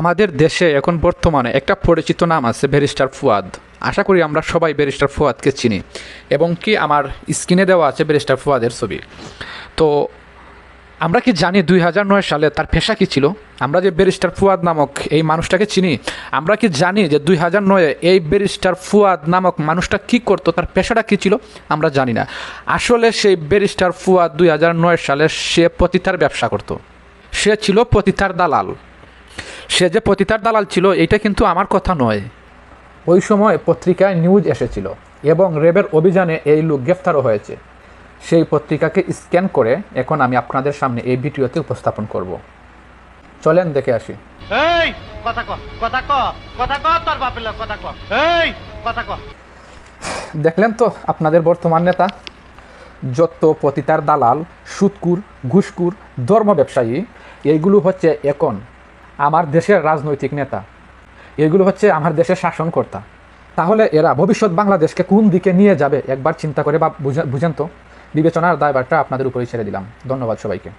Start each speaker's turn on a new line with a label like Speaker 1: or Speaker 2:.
Speaker 1: আমাদের দেশে এখন বর্তমানে একটা পরিচিত নাম আছে ব্যারিস্টার ফুয়াদ। আশা করি আমরা সবাই ব্যারিস্টার ফুয়াদকে চিনি এবং কি আমার স্ক্রিনে দেওয়া আছে ব্যারিস্টার ফুয়াদের ছবি। তো আমরা কি জানি দুই হাজার নয় সালে তার পেশা কী ছিল? আমরা যে ব্যারিস্টার ফুয়াদ নামক এই মানুষটাকে চিনি, আমরা কি জানি যে দুই হাজার নয়ে এই ব্যারিস্টার ফুয়াদ নামক মানুষটা কী করতো, তার পেশাটা কী ছিল? আমরা জানি না। আসলে সেই ব্যারিস্টার ফুয়াদ দুই হাজার নয় সালে সে পতিতার ব্যবসা করতো। সে ছিল পতিতার দালাল। সে যে পতিতার দালাল ছিল এটা কিন্তু আমার কথা নয়। ওই সময় পত্রিকায় নিউজ এসেছিল এবং রেবের অভিযানে এই লোক গ্রেফতারও হয়েছে। সেই পত্রিকাকে স্ক্যান করে এখন আমি আপনাদের সামনে এই ভিডিওতে উপস্থাপন করব। চলেন দেখে আসি। দেখলেন তো আপনাদের বর্তমান নেতা? যত পতিতার দালাল সুৎকুর ঘুষকুর ধর্ম ব্যবসায়ী এইগুলো হচ্ছে এখন আমার দেশের রাজনৈতিক নেতা। এগুলো হচ্ছে আমার দেশের শাসনকর্তা। তাহলে এরা ভবিষ্যৎ বাংলাদেশকে কোন দিকে নিয়ে যাবে? একবার চিন্তা করে বা বুঝা- বুঝেন তো। বিবেচনার দায়বারটা আপনাদের উপরেই ছেড়ে দিলাম। ধন্যবাদ সবাইকে।